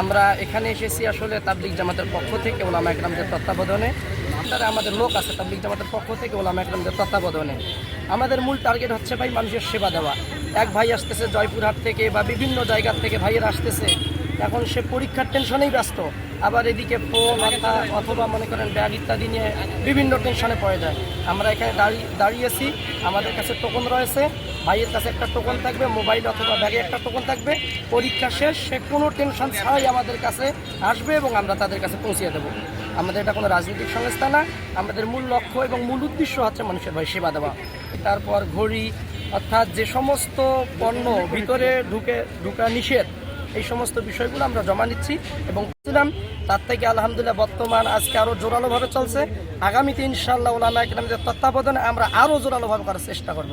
আমরা এখানে এসেছি আসলে তাবলিক জামাতের পক্ষ থেকে ওলামা একরামদের তত্ত্বাবধানে। তারা আমাদের লোক আছে তাবলিক জামাতের পক্ষ থেকে ওলামা একরামদের তত্ত্বাবধানে। আমাদের মূল টার্গেট হচ্ছে ভাই মানুষের সেবা দেওয়া। এক ভাই আসতেছে জয়পুরহাট থেকে বা বিভিন্ন জায়গার থেকে ভাইয়ের আসতেছে। এখন সে পরীক্ষার টেনশনেই ব্যস্ত। আবার এদিকে ফোন অথা অথবা মনে করেন ব্যাগ ইত্যাদি নিয়ে বিভিন্ন টেনশনে পড়ে যায়। আমরা এখানে দাঁড়িয়ে দাঁড়িয়েছি। আমাদের কাছে টোকন রয়েছে। ভাইয়ের কাছে একটা টোকন থাকবে মোবাইল অথবা ব্যাগে একটা টোকন থাকবে, পরীক্ষা শেষ, সে কোনো টেনশন ছাড়াই আমাদের কাছে আসবে এবং আমরা তাদের কাছে পৌঁছিয়ে দেবো। আমাদের এটা কোনো রাজনৈতিক সংস্থা না, আমাদের মূল লক্ষ্য এবং মূল উদ্দেশ্য হচ্ছে মানুষের ভাই সেবা দেওয়া। তারপর ঘড়ি, অর্থাৎ যে সমস্ত পণ্য ভিতরে ঢুকে, ঢুকা নিষেধ, এই সমস্ত বিষয়গুলো আমরা জমা নিচ্ছি এবং ছিলাম তার থেকে আলহামদুলিল্লাহ বর্তমান আজকে আরও জোরালোভাবে চলছে। আগামীতে ইনশাল্লাহ ওলামা একরামদের তত্ত্বাবধানে আমরা আরও জোরালোভাবে করার চেষ্টা করব।